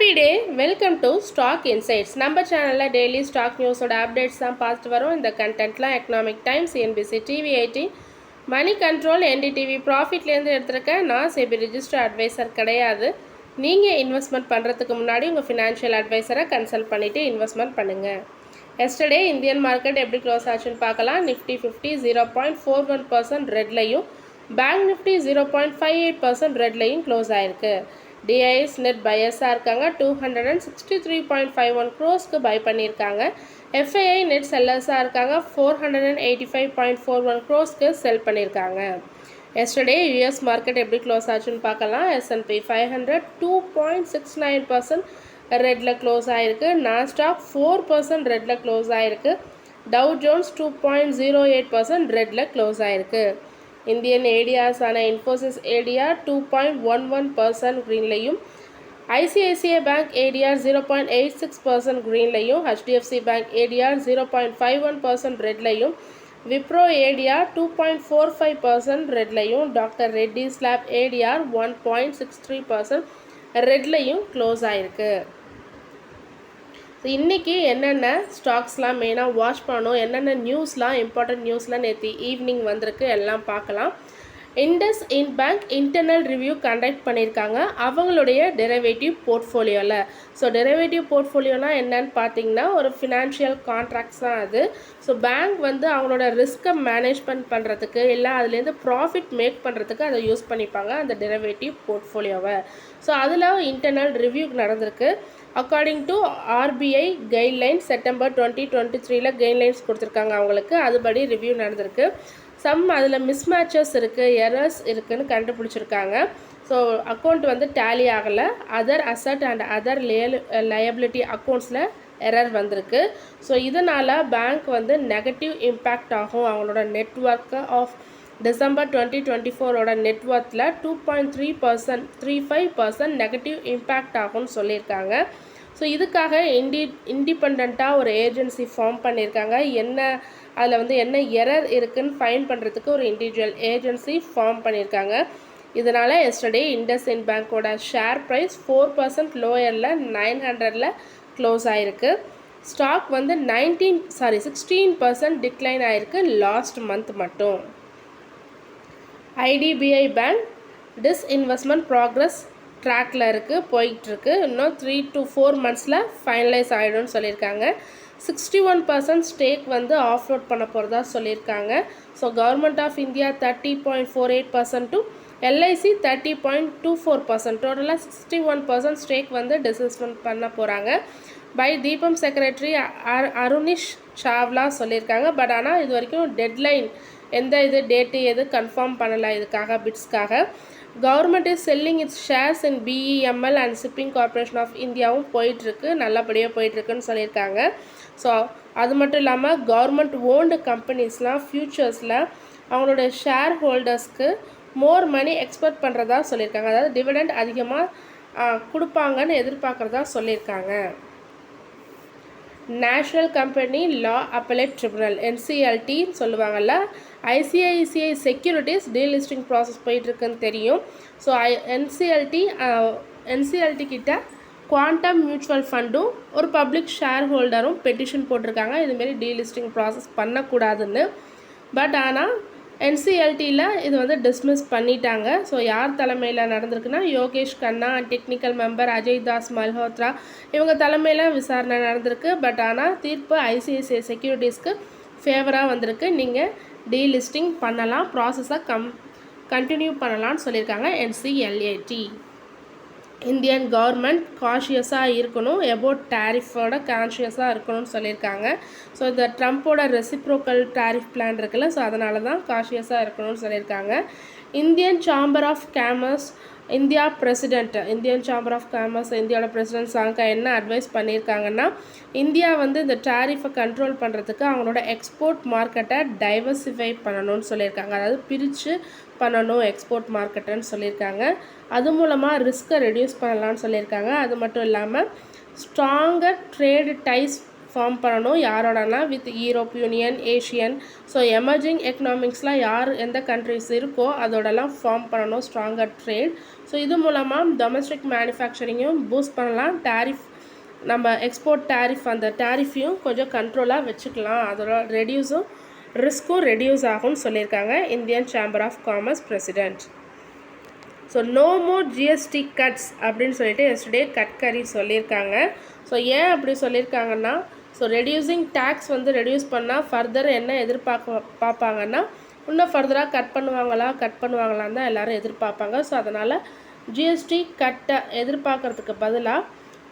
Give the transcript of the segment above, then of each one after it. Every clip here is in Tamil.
Happy day welcome to stock insights நம்ம சேனலில் டெய்லி ஸ்டாக் நியூஸோட அப்டேட்ஸ் தான் பார்த்துட்டு வரோம். இந்த கண்டென்ட்லாம் Economic Times NBC TV eighty money control NDTV ப்ராஃபிட்லேருந்து எடுத்திருக்கேன் நான் செபி ரிஜிஸ்டர் அட்வைசர் கிடையாது. நீங்கள் இன்வெஸ்ட்மெண்ட் பண்ணுறதுக்கு முன்னாடி உங்கள் ஃபினான்ஷியல் அட்வைசரை கன்சல்ட் பண்ணிவிட்டு இன்வெஸ்ட்மெண்ட் பண்ணுங்கள் எஸ்டர்டே இந்தியன் மார்க்கெட் எப்படி க்ளோஸ் ஆச்சுன்னு பார்க்கலாம். Nifty fifty zero point four one percent ரெட்லையும் bank Nifty zero point five eight percent ரெட்லையும் close ஆயிருக்கு. டிஐஎஸ் நெட் பையர்ஸாக இருக்காங்க. Two hundred and sixty three point five one க்ரோஸ்க்கு buy பண்ணியிருக்காங்க. எஃப்ஐஐ நெட் செல்லர்ஸாக இருக்காங்க. Four hundred and eighty five point four one க்ரோஸ்க்கு sell பண்ணியிருக்காங்க. எஸ்டர்டே யூஎஸ் மார்க்கெட் எப்படி க்ளோஸ் ஆச்சுன்னு பார்க்கலாம். S and P five hundred two point six nine percent ரெட்டில் க்ளோஸ் ஆகிருக்கு நாஸ்டாக் ஃபோர் பர்சன்ட் ரெட்டில் க்ளோஸ் ஆகிருக்கு Dow Jones two point zero eight percent ரெட்டில் க்ளோஸ் ஆகிருக்கு Indian ஏடியாஸான Infosys ADR two point one one percent க்ரீன்லையும் ICICI bank ADR zero point eight six percent க்ரீன்லையும் HDFC bank ADR zero point five one percent ரெட்லையும் Wipro ADR two point four five percent ரெட்லையும் doctor Reddy slab ADR one point six three percent ரெட்லையும் close ஆகிருக்கு ஸோ இன்றைக்கி என்னென்ன ஸ்டாக்ஸ்லாம் மெயினாக வாட்ச் பண்ணணும் என்னென்ன நியூஸ்லாம் இம்பார்ட்டன்ட் நியூஸ்லாம் நேற்று ஈவினிங் வந்திருக்கு எல்லாம் பார்க்கலாம். IndusInd bank internal review conduct பண்ணியிருக்காங்க. அவங்களுடைய டெரிவேட்டிவ் போர்ட்ஃபோலியோவில் ஸோ டெரிவேட்டிவ் போர்ட்ஃபோலியோனால் என்னன்னு பார்த்தீங்கன்னா ஒரு ஃபினான்ஷியல் கான்ட்ராக்ட்ஸ் தான் அது. ஸோ பேங்க் வந்து அவங்களோட ரிஸ்க்கை மேனேஜ்மெண்ட் பண்ணுறதுக்கு இல்லை அதுலேருந்து ப்ராஃபிட் மேக் பண்ணுறதுக்கு அதை யூஸ் பண்ணிப்பாங்க அந்த டெரிவேட்டிவ் போர்ட்ஃபோலியோவை ஸோ அதில் இன்டர்னல் ரிவ்யூ நடந்திருக்கு. According to RBI guidelines September twenty twenty த்ரீல கைட்லைன்ஸ் கொடுத்துருக்காங்க அவங்களுக்கு. அதுபடி ரிவ்யூ நடந்திருக்கு. சம் அதில் மிஸ்மேச்சஸ் இருக்குது எரர்ஸ் இருக்குதுன்னு கண்டுபிடிச்சிருக்காங்க. ஸோ அக்கௌண்ட் வந்து டேலி ஆகலை. அதர் அசட் அண்ட் அதர் லேல் லயபிலிட்டி அக்கௌண்ட்ஸில் எரர் வந்திருக்கு. ஸோ இதனால் பேங்க் வந்து நெகட்டிவ் இம்பேக்ட் ஆகும். அவங்களோட network of December twenty twenty ஃபோரோட நெட்ஒர்த்தில் two point three percent three five percent negative impact ஆகும்னு சொல்லியிருக்காங்க. ஸோ இதுக்காக இண்டி இண்டிபெண்ட்டாக ஒரு ஏஜென்சி ஃபார்ம் பண்ணியிருக்காங்க. என்ன அதில் வந்து என்ன எரர் இருக்குன்னு ஃபைன் பண்ணுறதுக்கு ஒரு இண்டிவிஜுவல் ஏஜென்சி ஃபார்ம் பண்ணியிருக்காங்க இதனால் எஸ்டர்டே இண்டஸ்இன் பேங்க்கோட ஷேர் ப்ரைஸ் ஃபோர் பர்சன்ட் லோயரில் நைன் ஹண்ட்ரடில் க்ளோஸ் ஆகிருக்கு ஸ்டாக் வந்து nineteen sorry sixteen percent decline ஆகிருக்கு லாஸ்ட் மந்த் மட்டும். ஐடிபிஐ பேங்க் டிஸ்இன்வெஸ்ட்மெண்ட் ப்ராக்ரஸ் ட்ராக்கில் இருக்குது போயிட்டுருக்கு இன்னும் த்ரீ டு ஃபோர் மந்த்ஸில் ஃபைனலைஸ் ஆகிடும்னு சொல்லியிருக்காங்க. சிக்ஸ்டி ஒன் பர்சன்ட் ஸ்டேக் வந்து ஆஃப்லோட் பண்ண போகிறதா சொல்லியிருக்காங்க. So government of India thirty point four eight பர்சன்ட்டும் LIC thirty point two four percent டோட்டலாக சிக்ஸ்டி ஒன் பர்சன்ட் ஸ்டேக் வந்து டிசஸ்மெண்ட் பண்ண போகிறாங்க பை தீபம் செக்ரட்டரி அருணிஷ் சாவ்லா சொல்லியிருக்காங்க. பட் ஆனால் இது வரைக்கும் டெட்லைன் எந்த இது டேட்டு எது கன்ஃபார்ம் பண்ணலை இதுக்காக பிட்ஸ்க்காக government is selling its shares in BEML and shipping corporation of இந்தியாவும் போயிட்டுருக்கு நல்லபடியாக போயிட்டுருக்குன்னு சொல்லியிருக்காங்க. ஸோ அது மட்டும் இல்லாமல் கவர்மெண்ட் ஓன்டு கம்பெனிஸ்லாம் ஃப்யூச்சர்ஸில் அவங்களோட ஷேர் ஹோல்டர்ஸ்க்கு மோர் மணி எக்ஸ்பெக்ட் பண்ணுறதா சொல்லியிருக்காங்க. அதாவது டிவிடெண்ட் அதிகமாக கொடுப்பாங்கன்னு எதிர்பார்க்குறதா சொல்லியிருக்காங்க. National company law appellate tribunal என்சிஎல்டின்னு சொல்லுவாங்கள்ல ஐசிஐசிஐ செக்யூரிட்டிஸ் டீலிஸ்டிங் ப்ராசஸ் போயிட்டுருக்குன்னு தெரியும். ஸோ ஐ என்சிஎல்டி என்சிஎல்டி கிட்ட குவாண்டம் மியூச்சுவல் ஃபண்டும் ஒரு பப்ளிக் ஷேர் ஹோல்டரும் பெட்டிஷன் போட்டிருக்காங்க. இதுமாரி டீலிஸ்டிங் ப்ராசஸ் பண்ணக்கூடாதுன்னு. பட் ஆனால் என்சிஎல்டியில் இது வந்து டிஸ்மிஸ் பண்ணிட்டாங்க. ஸோ யார் தலைமையில் நடந்திருக்குன்னா யோகேஷ் கண்ணா டெக்னிக்கல் மெம்பர் அஜய் தாஸ் மல்ஹோத்ரா. இவங்க தலைமையில் விசாரணை நடந்திருக்கு. பட் ஆனால் தீர்ப்பு ஐசிஐசிஐ செக்யூரிட்டிஸ்க்கு ஃபேவராக வந்திருக்கு. நீங்கள் டீலிஸ்டிங் பண்ணலாம் ப்ராசஸை கம் கண்டினியூ பண்ணலான்னு சொல்லியிருக்காங்க என்சிஎல்ஏடி இந்தியன் கவர்மெண்ட் காஷியஸாக இருக்கணும் எபோட் டேரிஃபோட கான்ஷியஸாக இருக்கணும்னு சொல்லியிருக்காங்க. ஸோ இந்த ட்ரம்ப்போட ரெசிப்ரோக்கல் டேரிஃப் பிளான் இருக்குல்ல ஸோ அதனால தான் காஷியஸாக இருக்கணும்னு சொல்லியிருக்காங்க. Indian chamber of commerce India president Indian chamber of commerce இந்தியாவோட பிரசிடென்ட் சாங்கா என்ன அட்வைஸ் பண்ணியிருக்காங்கன்னா இந்தியா வந்து இந்த டேரிஃபை கண்ட்ரோல் பண்ணுறதுக்கு அவங்களோட எக்ஸ்போர்ட் மார்க்கெட்டை டைவர்சிஃபை பண்ணணும்னு சொல்லியிருக்காங்க. அதாவது பிரித்து பண்ணணும் எக்ஸ்போர்ட் மார்க்கெட்டுன்னு சொல்லியிருக்காங்க. அது மூலமாக ரிஸ்க்கை ரெடியூஸ் பண்ணலாம்னு சொல்லியிருக்காங்க. அது மட்டும் இல்லாமல் ஸ்ட்ராங்கர் ட்ரேடு டைஸ் ஃபார்ம் பண்ணணும். யாரோடனா? With Europe union Asian so emerging எக்கனாமிக்ஸ்லாம் யார் எந்த கண்ட்ரிஸ் இருக்கோ அதோடலாம் ஃபார்ம் பண்ணணும். ஸ்ட்ராங்கர் ட்ரேட் ஸோ இது மூலமாக டொமஸ்டிக் மேனுஃபேக்சரிங்கும் பூஸ்ட் பண்ணலாம். டேரிஃப் நம்ம எக்ஸ்போர்ட் டேரிஃப் அந்த டேரிஃபையும் கொஞ்சம் கண்ட்ரோலாக வச்சுக்கலாம். அதோட ரெடியூஸும் ரிஸ்க்கும் ரெடியூஸ் ஆகும்னு சொல்லியிருக்காங்க. Indian chamber of commerce president so no more GST cuts அப்படின்னு சொல்லிட்டு எஸ்டே கட்கரி சொல்லியிருக்காங்க. ஸோ ஏன் அப்படி சொல்லியிருக்காங்கன்னா ஸோ ரெடியூசிங் டேக்ஸ் வந்து ரெடியூஸ் பண்ணால் ஃபர்தர் என்ன எதிர்பார்க்க பார்ப்பாங்கன்னா இன்னும் ஃபர்தராக கட் பண்ணுவாங்களா கட் பண்ணுவாங்களான்னு தான் எல்லோரும் எதிர்பார்ப்பாங்க. ஸோ அதனால் ஜிஎஸ்டி கட்டை எதிர்பார்க்குறதுக்கு பதிலாக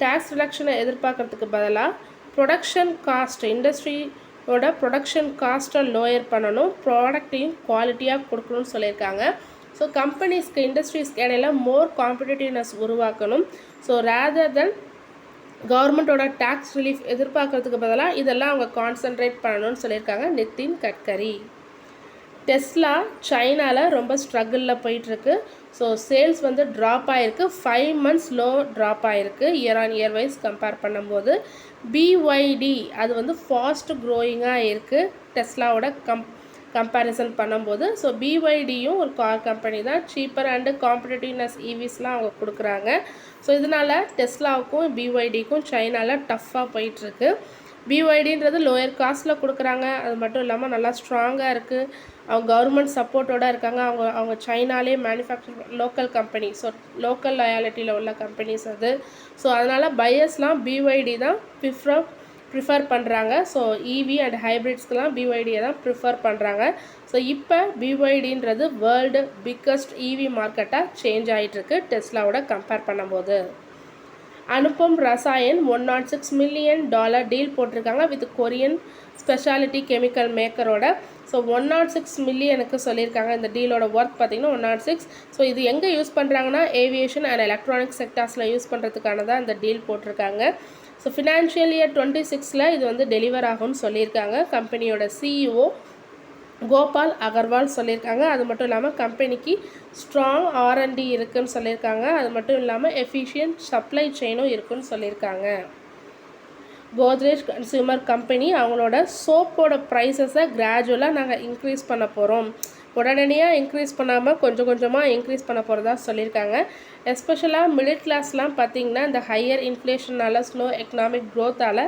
டேக்ஸ் ரிடக்ஷனை எதிர்பார்க்குறதுக்கு பதிலாக ப்ரொடக்ஷன் காஸ்ட் இண்டஸ்ட்ரியோட ப்ரொடக்ஷன் காஸ்ட்டை லோயர் பண்ணணும். ப்ராடக்ட்டையும் குவாலிட்டியாக கொடுக்கணும்னு சொல்லியிருக்காங்க. ஸோ கம்பெனிஸ்க்கு இண்டஸ்ட்ரீஸ்க்கு இடையில மோர் காம்படிட்டிவ்னஸ் உருவாக்கணும். ஸோ ரேதர் தென் கவர்மெண்ட்டோட டேக்ஸ் ரிலீஃப் எதிர்பார்க்கறதுக்கு பதிலாக இதெல்லாம் அவங்க கான்சென்ட்ரேட் பண்ணணும்னு சொல்லியிருக்காங்க நிதின் கட்கரி. டெஸ்லா சைனாவில் ரொம்ப ஸ்ட்ரகிளில் போயிட்டுருக்கு. ஸோ சேல்ஸ் வந்து ட்ராப் ஆகிருக்கு ஃபைவ் மந்த்ஸ் லோ ட்ராப் ஆகிருக்கு year on year wise compare பண்ணும்போது. பிஒய்டி அது வந்து ஃபாஸ்ட் க்ரோயிங்காக இருக்குது டெஸ்லாவோட கம் கம்பேரிசன் பண்ணும்போது ஸோ பிஒய்டியும் ஒரு கார் கம்பெனி தான். சீப்பர் அண்டு காம்படிட்டிவ்னஸ் ஈவிஸ்லாம் அவங்க கொடுக்குறாங்க. ஸோ இதனால் டெஸ்லாவுக்கும் பிஒய்டிக்கும் சைனாவில் டஃப்பாக போயிட்டுருக்கு. பிஒய்டின்றது லோயர் காஸ்ட்டில் கொடுக்குறாங்க. அது மட்டும் இல்லாமல் நல்லா ஸ்ட்ராங்காக இருக்குது அவங்க கவர்மெண்ட் சப்போர்ட்டோடு இருக்காங்க. அவங்க அவங்க சைனாலே manufacture local company so local லயாலிட்டியில் உள்ள கம்பெனிஸ் அது. ஸோ அதனால் பையர்ஸ்லாம் பிஒய்டி தான். ப்ரிஃபர் ப்ரிஃபர் பண்ணுறாங்க ஸோ இவி அண்ட் ஹைப்ரிட்ஸ்க்கெலாம் பிஒய்டியை தான் ப்ரிஃபர் பண்ணுறாங்க ஸோ இப்போ பிஒய்டின்றது வேர்ல்டு பிக்கஸ்ட் இவி மார்க்கெட்டாக சேஞ்ச் ஆகிட்டுருக்கு டெஸ்லாவோட கம்பேர் பண்ணும்போது. Anupam Rasayan one nought six million dollar deal போட்டிருக்காங்க வித் கொரியன் ஸ்பெஷாலிட்டி கெமிக்கல் மேக்கரோட ஸோ ஒன் நாட் சிக்ஸ் மில்லியனுக்கு சொல்லியிருக்காங்க. இந்த டீலோட ஒர்க் பார்த்தீங்கன்னா ஒன் நாட் சிக்ஸ் ஸோ இது எங்கே யூஸ் பண்ணுறாங்கன்னா ஏவியேஷன் அண்ட் எலக்ட்ரானிக் செக்டார்ஸில் யூஸ் பண்ணுறதுக்கான தான் இந்த டீல் போட்டிருக்காங்க. ஸோ ஃபினான்ஷியல் இயர் டுவெண்ட்டி சிக்ஸில் இது வந்து டெலிவர் ஆகும்னு சொல்லியிருக்காங்க. கம்பெனியோட சிஇஓ கோபால் அகர்வால் சொல்லியிருக்காங்க. அது மட்டும் இல்லாமல் கம்பெனிக்கு ஸ்ட்ராங் ஆர்என்டி இருக்குதுன்னு சொல்லியிருக்காங்க. அது மட்டும் இல்லாமல் எஃபிஷியன்ட் சப்ளை செயினும் இருக்குன்னு சொல்லியிருக்காங்க. கோத்ரேஜ் கன்சியூமர் கம்பெனி அவங்களோட சோப்போட ப்ரைஸஸை கிராஜுவலாக நாங்கள் இன்க்ரீஸ் பண்ண போகிறோம் உடனடியாக இன்க்ரீஸ் பண்ணாமல் கொஞ்சம் கொஞ்சமாக இன்க்ரீஸ் பண்ண போகிறதா சொல்லியிருக்காங்க. எஸ்பெஷலாக மிடில் கிளாஸ்லாம் பார்த்திங்கன்னா இந்த ஹையர் இன்ஃப்ளேஷனால் ஸ்லோ எக்கனாமிக் க்ரோத்தால்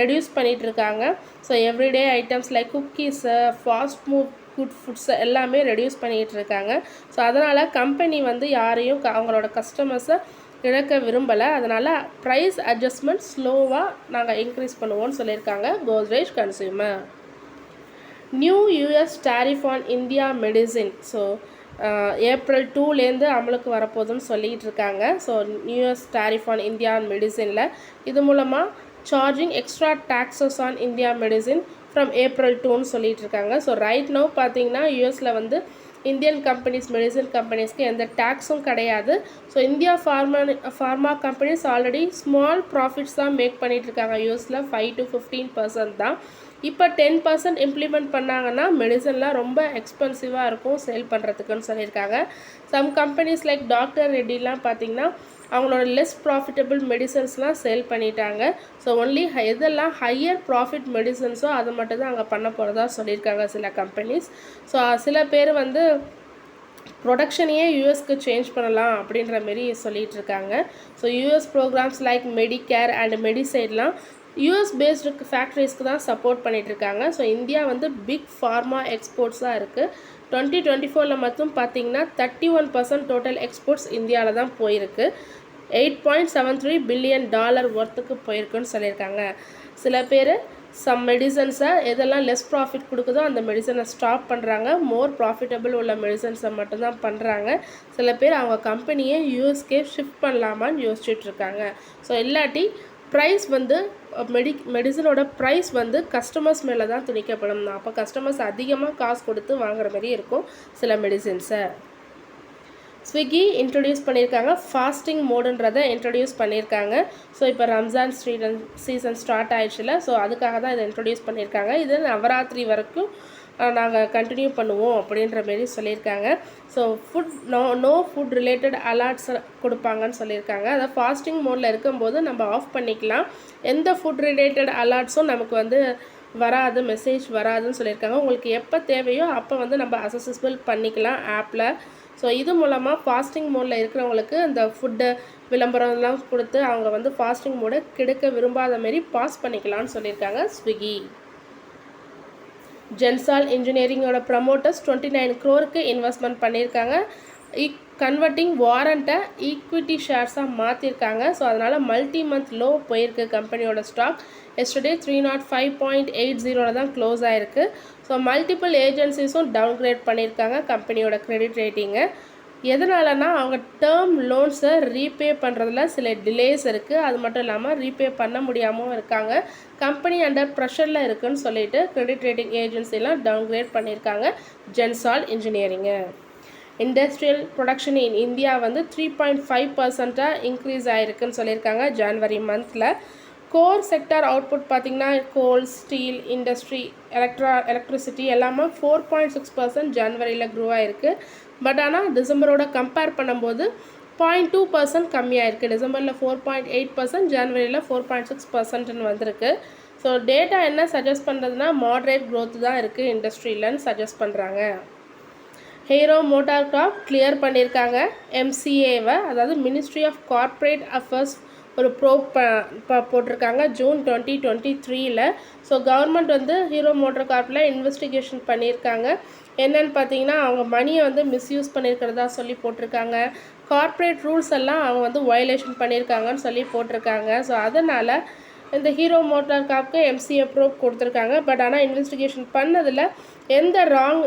ரெடியூஸ் பண்ணிகிட்ருக்காங்க so everyday items like cookies fast move good foods எல்லாமே ரெடியூஸ் பண்ணிகிட்டு இருக்காங்க. ஸோ அதனால் கம்பெனி வந்து யாரையும் அவங்களோட கஸ்டமர்ஸை இழக்க விரும்பலை. அதனால் ப்ரைஸ் அட்ஜஸ்ட்மெண்ட் ஸ்லோவாக நாங்கள் இன்க்ரீஸ் பண்ணுவோம்னு சொல்லியிருக்காங்க. Godrej consumer new US tariff on India medicine so April டூலேருந்து அமலுக்கு வரப்போகுதுன்னு சொல்லிகிட்டு இருக்காங்க. So new US tariff on India மெடிசினில் இது மூலமாக charging extra taxes on India medicine from April டூன்னு சொல்லிகிட்டு இருக்காங்க. ஸோ ரைட் நோ பார்த்தீங்கன்னா யூஎஸில் வந்து இந்தியன் கம்பெனிஸ் மெடிசன் கம்பெனிஸ்க்கு எந்த டேக்ஸும் கிடையாது. So India pharma pharma companies already small profits தான் மேக் பண்ணிகிட்ருக்காங்க யூஎஸில் ஃபைவ் டு ஃபிஃப்டீன் பர்சன்ட் தான். இப்போ டென் பர்சன்ட் இம்ப்ளிமெண்ட் பண்ணாங்கன்னா மெடிசன்லாம் ரொம்ப எக்ஸ்பென்சிவாக இருக்கும் சேல் பண்ணுறதுக்குன்னு சொல்லியிருக்காங்க. சம் கம்பெனிஸ் லைக் டாக்டர் ரெட்டிலாம் பார்த்திங்கன்னா அவங்களோட லெஸ் ப்ராஃபிட்டபிள் மெடிசன்ஸ்லாம் சேல் பண்ணிட்டாங்க. ஸோ ஒன்லி எதெல்லாம் ஹையர் ப்ராஃபிட் மெடிசன்ஸோ அதை மட்டும்தான் அங்கே பண்ண போகிறதா சொல்லியிருக்காங்க சில கம்பெனிஸ் ஸோ சில பேர் வந்து ப்ரொடக்ஷனையே யூஎஸ்க்கு சேஞ்ச் பண்ணலாம் அப்படின்ற மாரி சொல்லிகிட்டு இருக்காங்க. So US programs like Medicare and மெடிசைட்லாம் US based ஃபேக்ட்ரிஸ்க்கு தான் சப்போர்ட் பண்ணிகிட்ருக்காங்க ஸோ இந்தியா வந்து பிக் ஃபார்மா எக்ஸ்போர்ட்ஸாக இருக்குது டுவெண்ட்டி டுவெண்ட்டி ஃபோரில் மட்டும் பார்த்தீங்கன்னா thirty one percent total exports இந்தியாவில் தான் போயிருக்கு. Eight point seven three billion dollar ஒர்த்துக்கு போயிருக்குன்னு சொல்லியிருக்காங்க. சில பேர் சம் மெடிசன்ஸை எதெல்லாம் லெஸ் ப்ராஃபிட் கொடுக்குதோ அந்த மெடிசனை ஸ்டாப் பண்ணுறாங்க மோர் ப்ராஃபிட்டபிள் உள்ள மெடிசன்ஸை மட்டும்தான் பண்ணுறாங்க சில பேர் அவங்க கம்பெனியை யூஎஸ்கே ஷிஃப்ட் பண்ணலாமான்னு யோசிச்சுட்ருக்காங்க ஸோ இல்லாட்டி ப்ரைஸ் வந்து மெடி மெடிசனோட ப்ரைஸ் வந்து கஸ்டமர்ஸ் மேலே தான் திணிக்கப்படும். அப்போ கஸ்டமர்ஸ் அதிகமாக காசு கொடுத்து வாங்குற மாதிரி இருக்கும் சில மெடிசின்ஸை ஸ்விக்கி இன்ட்ரடியூஸ் பண்ணியிருக்காங்க. ஃபாஸ்டிங் மோடுன்றதை இன்ட்ரடியூஸ் பண்ணியிருக்காங்க. ஸோ இப்போ ரம்ஜான் ஸ்ரீடன் சீசன் ஸ்டார்ட் ஆயிடுச்சுல. ஸோ அதுக்காக தான் இதை இன்ட்ரடியூஸ் பண்ணியிருக்காங்க. இது நவராத்திரி வரைக்கும் நாங்கள் கண்டினியூ பண்ணுவோம் அப்படின்ற மாரி சொல்லியிருக்காங்க. So food no no food related alerts கொடுப்பாங்கன்னு சொல்லியிருக்காங்க. அதாவது ஃபாஸ்டிங் மோடில் இருக்கும்போது நம்ம ஆஃப் பண்ணிக்கலாம். எந்த ஃபுட் ரிலேட்டட் அலர்ட்ஸும் நமக்கு வந்து வராது மெசேஜ் வராதுன்னு சொல்லியிருக்காங்க. உங்களுக்கு எப்போ தேவையோ அப்போ வந்து நம்ம அசசபிள் பண்ணிக்கலாம் ஆப்பில் ஸோ இது மூலமாக ஃபாஸ்டிங் மோடில் இருக்கிறவங்களுக்கு இந்த ஃபுட்டு விளம்பரம்லாம் கொடுத்து அவங்க வந்து ஃபாஸ்டிங் மோடை கெடுக்க விரும்பாத மாரி பாஸ் பண்ணிக்கலாம்னு சொல்லியிருக்காங்க ஸ்விக்கி. ஜென்சால் இன்ஜினியரிங்கோட ப்ரமோட்டர்ஸ் டுவெண்ட்டி நைன் க்ரோருக்கு இன்வெஸ்ட்மெண்ட் பண்ணியிருக்காங்க. ஈக் கன்வெர்ட்டிங் வாரண்ட்டை ஈக்விட்டி ஷேர்ஸாக மாற்றிருக்காங்க ஸோ அதனால் மல்டி மந்த் லோ போயிருக்கு கம்பெனியோட stock yesterday three nought five point eight ஜீரோவில் தான் க்ளோஸ் ஆயிருக்கு. ஸோ மல்டிபிள் ஏஜென்சிஸும் டவுன்கிரேட் பண்ணியிருக்காங்க கம்பெனியோட கிரெடிட் ரேட்டிங்கை எதனாலனா அவங்க டேர்ம் லோன்ஸை ரீபே பண்ணுறதுல சில டிலேஸ் இருக்குது அது மட்டும் இல்லாமல் ரீபே பண்ண முடியாமல் இருக்காங்க. கம்பெனி அண்டர் ப்ரெஷரில் இருக்குன்னு சொல்லிட்டு கிரெடிட் ரேட்டிங் ஏஜென்சிலாம் டவுன்கிரேட் பண்ணியிருக்காங்க Gensol engineering industrial production in India வந்து த்ரீ பாயிண்ட் ஃபைவ் பர்சண்ட்டாக இன்க்ரீஸ் ஆகிருக்குன்னு சொல்லியிருக்காங்க ஜான்வரி மந்தில் கோர் செக்டார் அவுட்புட் பார்த்திங்கன்னா coal steel industry electra electricity எல்லாமே ஃபோர் பாயிண்ட் சிக்ஸ் பர்சன்ட் ஜான்வரியில் க்ரோ ஆகிருக்கு பட் ஆனால் டிசம்பரோட கம்பேர் பண்ணும்போது பாயிண்ட் டூ பர்சன்ட் கம்மியாக இருக்குது டிசம்பரில் ஃபோர் பாயிண்ட் எயிட் பர்சன்ட் ஜனவரியில் ஃபோர் பாயிண்ட் சிக்ஸ் பர்சன்ட்னு வந்திருக்கு. ஸோ டேட்டா என்ன சஜஸ்ட் பண்ணுறதுனா மாட்ரேட் க்ரோத் தான் இருக்குது இண்டஸ்ட்ரியிலன்னு சஜஸ்ட் பண்ணுறாங்க ஹீரோ மோட்டார் காப் கிளியர் பண்ணியிருக்காங்க. எம்சிஏவை அதாவது மினிஸ்ட்ரி ஆஃப் கார்ப்பரேட் அஃபேர்ஸ் ஒரு ப்ரோ ப போட்டிருக்காங்க ஜூன் டுவெண்ட்டி டுவெண்ட்டி த்ரீயில் ஸோ கவர்மெண்ட் வந்து ஹீரோ மோட்டார் கார்ப்பில் இன்வெஸ்டிகேஷன் பண்ணியிருக்காங்க. என்னன்னு பார்த்தீங்கன்னா அவங்க மணியை வந்து மிஸ்யூஸ் பண்ணியிருக்கிறதா சொல்லி போட்டிருக்காங்க. கார்ப்பரேட் ரூல்ஸ் எல்லாம் அவங்க வந்து வயலேஷன் பண்ணியிருக்காங்கன்னு சொல்லி போட்டிருக்காங்க. ஸோ அதனால் இந்த ஹீரோ மோட்டார் காப்க்கு எம்சிஏ ப்ரூஃப் கொடுத்துருக்காங்க. பட் ஆனால் இன்வெஸ்டிகேஷன் பண்ணதில் எந்த ராங்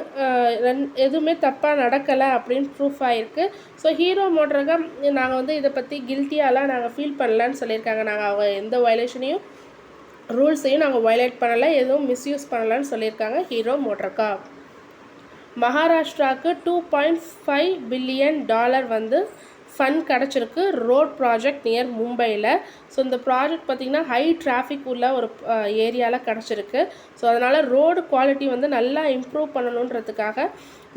எதுவுமே தப்பாக நடக்கலை அப்படின்னு ப்ரூஃப் ஆகிருக்கு ஸோ ஹீரோ மோட்டார் காப் நாங்கள் வந்து இதை பற்றி கில்ட்டியாலாம் நாங்கள் ஃபீல் பண்ணலான்னு சொல்லியிருக்காங்க. நாங்கள் அவங்க எந்த வயலேஷனையும் ரூல்ஸையும் நாங்கள் வயலேட் பண்ணலை எதுவும் மிஸ்யூஸ் பண்ணலான்னு சொல்லியிருக்காங்க Hero motor Corp மகாராஷ்டிராவுக்கு two point five billion dollar வந்து ஃபண்ட் கிடச்சிருக்கு. ரோட் ப்ராஜெக்ட் நியர் மும்பையில் ஸோ இந்த ப்ராஜெக்ட் பார்த்திங்கன்னா ஹை டிராஃபிக் உள்ள ஒரு ஏரியாவில் கிடச்சிருக்கு. ஸோ அதனால் ரோடு குவாலிட்டி வந்து நல்லா இம்ப்ரூவ் பண்ணணுன்றதுக்காக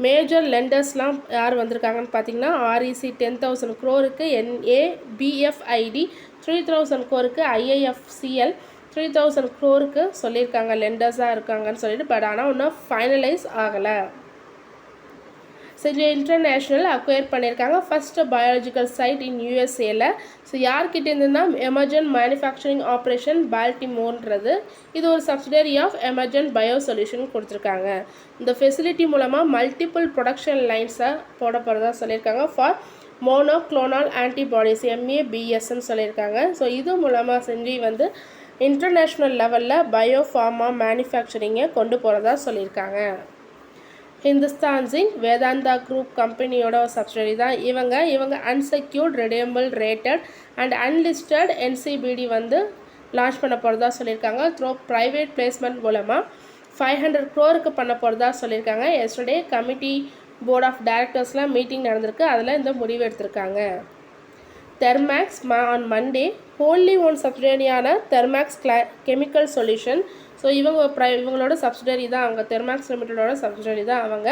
மேஜர் லெண்டர்ஸ்லாம் யார் வந்திருக்காங்கன்னு பார்த்தீங்கன்னா ஆர்இசி டென் தௌசண்ட் க்ரோருக்கு என்ஏபிஎஃப்ஐடி த்ரீ தௌசண்ட் க்ரோருக்கு ஐஐஎஃப்சிஎல் த்ரீ தௌசண்ட் க்ரோருக்கு சொல்லியிருக்காங்க. லெண்டர்ஸாக இருக்காங்கன்னு சொல்லிட்டு பட் ஆனால் இன்னும் ஃபைனலைஸ் ஆகலை. சிஜே இன்டர்நேஷ்னல் அக்வயர் பண்ணியிருக்காங்க ஃபஸ்ட்டு பயாலஜிக்கல் சைட் இன் யூஎஸ்ஏல ஸோ யார்கிட்ட இருந்துன்னா எமர்ஜென்ட் மேனுஃபேக்சரிங் ஆப்ரேஷன் பால்டிமோன்றது இது ஒரு subsidiary of emergent bio solution கொடுத்துருக்காங்க. இந்த ஃபெசிலிட்டி மூலமாக மல்டிபிள் ப்ரொடக்ஷன் லைன்ஸை போட போகிறதா சொல்லியிருக்காங்க. ஃபார் மோனோக்ளோனால் ஆன்டிபாடிஸ் எம்ஏ பிஎஸ்ன்னு சொல்லியிருக்காங்க. ஸோ இது மூலமாக செஞ்சு வந்து இன்டர்நேஷ்னல் லெவலில் பயோ ஃபார்மா மேனுஃபேக்சரிங்கை கொண்டு போகிறதா சொல்லியிருக்காங்க. ஹிந்துஸ்தான் வேதாந்தா குரூப் கம்பெனியோட சப்சிடரி தான் இவங்க. இவங்க unsecured redeemable rated and unlisted NCBD வந்து லான்ச் பண்ண போகிறதா சொல்லியிருக்காங்க. த்ரோ ப்ரைவேட் பிளேஸ்மெண்ட் மூலமாக ஃபைவ் ஹண்ட்ரட் க்ரோருக்கு பண்ண போகிறதா சொல்லியிருக்காங்க. எஸ்டர்டே கமிட்டி போர்ட் ஆஃப் டைரக்டர்ஸ்லாம் மீட்டிங் நடந்திருக்கு. அதில் இந்த முடிவு எடுத்திருக்காங்க. தெர்மேக்ஸ் மா ஆன் மண்டே ஹோன்லி ஒன் சப்சிடரியான தெர்மேக்ஸ் கிளா கெமிக்கல் சொல்யூஷன் ஸோ இவங்க ப்ரை இவங்களோட சப்சிடரி தான் அவங்க. தெர்மாக்ஸ் லிமிட்டடோட சப்சிடரி தான் அவங்க.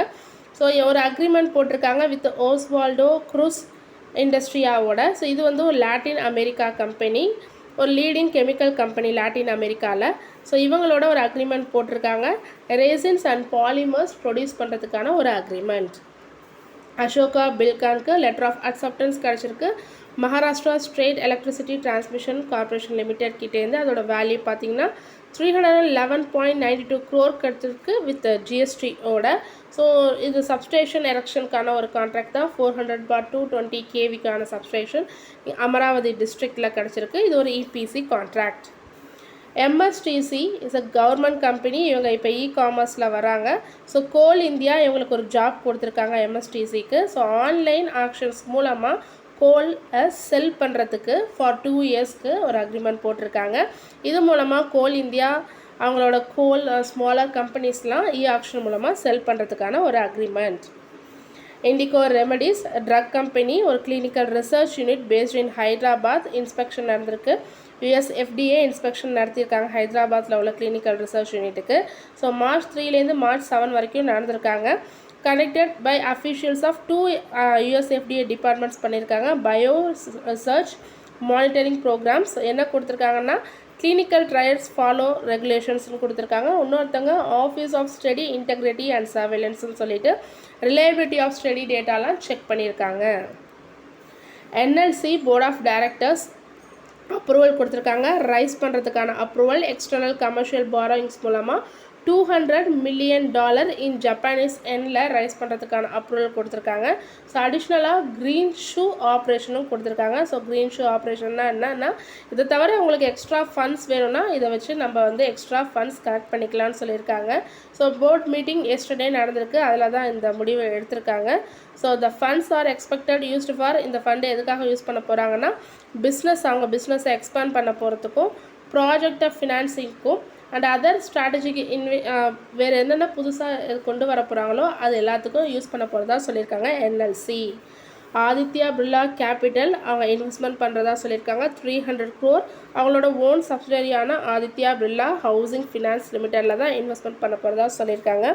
ஸோ ஒரு அக்ரிமெண்ட் போட்டிருக்காங்க வித் ஓஸ்வால்டோ க்ரூஸ் இண்டஸ்ட்ரியாவோட ஸோ இது வந்து ஒரு லாட்டின் அமெரிக்கா கம்பெனி ஒரு லீடிங் கெமிக்கல் கம்பெனி லாட்டின் அமெரிக்காவில் ஸோ இவங்களோட ஒரு அக்ரிமெண்ட் போட்டிருக்காங்க. ரேசின்ஸ் அண்ட் பாலிமர்ஸ் ப்ரொடியூஸ் பண்ணுறதுக்கான ஒரு அக்ரிமெண்ட் அசோகா பில்கானுக்கு லெட்டர் ஆஃப் அக்செப்டன்ஸ் கிடச்சிருக்கு. Maharashtra state electricity transmission corporation limited கிட்டேருந்து அதோட வேல்யூ பார்த்தீங்கன்னா three hundred and eleven point ninety two crore கிடச்சிருக்கு வித் ஜிஎஸ்டியோட ஸோ இது சப்ஸ்டேஷன் எலெக்ஷனுக்கான ஒரு கான்ட்ராக்ட் தான். Four hundred bar two twenty கேவிக்கான substation Amravati டிஸ்ட்ரிக்டில் கிடச்சிருக்கு. இது ஒரு EPC contract MSTC is a government company இவங்க இப்போ இ காமர்ஸில் வராங்க. ஸோ கோல் இந்தியா இவங்களுக்கு ஒரு ஜாப் கொடுத்துருக்காங்க எம்எஸ்டிசிக்கு ஸோ ஆன்லைன் ஆக்ஷன்ஸ் மூலமாக கோலை செல் பண்ணுறதுக்கு ஃபார் டூ இயர்ஸ்க்கு ஒரு அக்ரிமெண்ட் போட்டிருக்காங்க. இது மூலமாக கோல் இந்தியா அவங்களோட கோல் ஸ்மாலர் கம்பெனிஸ்லாம் இ ஆப்ஷன் மூலமாக செல் பண்ணுறதுக்கான ஒரு agreement Indigo Remedies drug company ஒரு clinical research unit based in Hyderabad inspection நடந்திருக்கு. யுஎஸ் எஃப்டிஏ இன்ஸ்பெக்ஷன் நடத்தியிருக்காங்க ஹைதராபாத்தில் உள்ள கிளினிக்கல் ரிசர்ச் யூனிட்டுக்கு ஸோ மார்ச் த்ரீலேருந்து மார்ச் செவன் வரைக்கும் நடந்திருக்காங்க. Connected by officials of to US FDA departments பண்ணியிருக்காங்க. பயோ ரிசர்ச் மானிட்டரிங் ப்ரோக்ராம்ஸ் என்ன கொடுத்துருக்காங்கன்னா கிளினிக்கல் ட்ரையல்ஸ் ஃபாலோ ரெகுலேஷன்ஸ்னு கொடுத்துருக்காங்க. இன்னொருத்தவங்க office of study integrity and சர்வேலன்ஸ்னு சொல்லிட்டு ரிலையபிலிட்டி ஆஃப் ஸ்டடி டேட்டாலாம் செக் பண்ணியிருக்காங்க. NLC board of directors approval கொடுத்துருக்காங்க. ரைஸ் பண்ணுறதுக்கான அப்ரூவல் எக்ஸ்டர்னல் கமர்ஷியல் பாரோயிங்ஸ் மூலமாக two hundred million dollar in Japanese எண்ணில் ரைஸ் பண்ணுறதுக்கான அப்ரூவல் கொடுத்துருக்காங்க. ஸோ அடிஷ்னலாக க்ரீன் ஷூ ஆப்ரேஷனும் கொடுத்துருக்காங்க. ஸோ க்ரீன் ஷூ ஆப்ரேஷன்னா என்னன்னா இதை தவிர உங்களுக்கு எக்ஸ்ட்ரா ஃபண்ட்ஸ் வேணும்னா இதை வச்சு நம்ம வந்து எக்ஸ்ட்ரா ஃபண்ட்ஸ் கலெக்ட் பண்ணிக்கலாம்னு சொல்லியிருக்காங்க. ஸோ போர்ட் மீட்டிங் எஸ்டர்டே நடந்திருக்கு. அதில் தான் இந்த முடிவை எடுத்திருக்காங்க. So the funds are expected used for இந்த ஃபண்டு எதுக்காக யூஸ் பண்ண போகிறாங்கன்னா பிஸ்னஸ் அவங்க பிஸ்னஸை எக்ஸ்பேண்ட் பண்ண போகிறதுக்கும் ப்ராஜெக்டை ஃபினான்சிங்க்கும் அண்ட் அதர் ஸ்ட்ராட்டஜிக்கு இன்வே வேறு என்னென்ன புதுசாக கொண்டு வர போகிறாங்களோ அது எல்லாத்துக்கும் யூஸ் பண்ண போகிறதா சொல்லியிருக்காங்க என்எல்சி ஆதித்யா பிர்லா கேபிட்டல் அவங்க இன்வெஸ்ட்மெண்ட் பண்ணுறதா சொல்லியிருக்காங்க த்ரீ ஹண்ட்ரட் க்ரோர் அவங்களோட ஓன் சப்சிடரியான ஆதித்யா பிர்லா ஹவுசிங் ஃபினான்ஸ் லிமிட்டடில் தான் இன்வெஸ்ட்மெண்ட் பண்ண போகிறதா சொல்லியிருக்காங்க.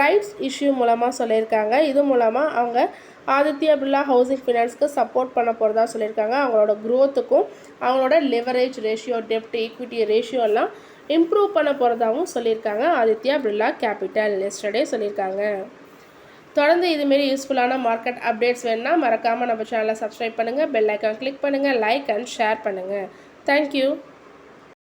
ரைட்ஸ் இஷ்யூ மூலமாக சொல்லியிருக்காங்க. இது மூலமாக அவங்க ஆதித்யா பிர்லா ஹவுசிங் ஃபினான்ஸ்க்கு சப்போர்ட் பண்ண போகிறதா சொல்லியிருக்காங்க. அவங்களோட க்ரோத்துக்கும் அவங்களோட லெவரேஜ் ரேஷியோ டெப்ட் ஈக்விட்டி ரேஷியோ எல்லாம் இம்ப்ரூவ் பண்ண போகிறதாகவும் சொல்லியிருக்காங்க. ஆதித்யா பிர்லா கேபிட்டல் எஸ்டர்டே சொல்லியிருக்காங்க. தொடர்ந்து இதுமாரி யூஸ்ஃபுல்லான மார்க்கெட் அப்டேட்ஸ் வேணுன்னா மறக்காமல் நம்ம சேனலை சப்ஸ்கிரைப் பண்ணுங்கள் பெல் ஐக்கான் கிளிக் பண்ணுங்கள் லைக் அண்ட் ஷேர் பண்ணுங்கள் தேங்க்யூ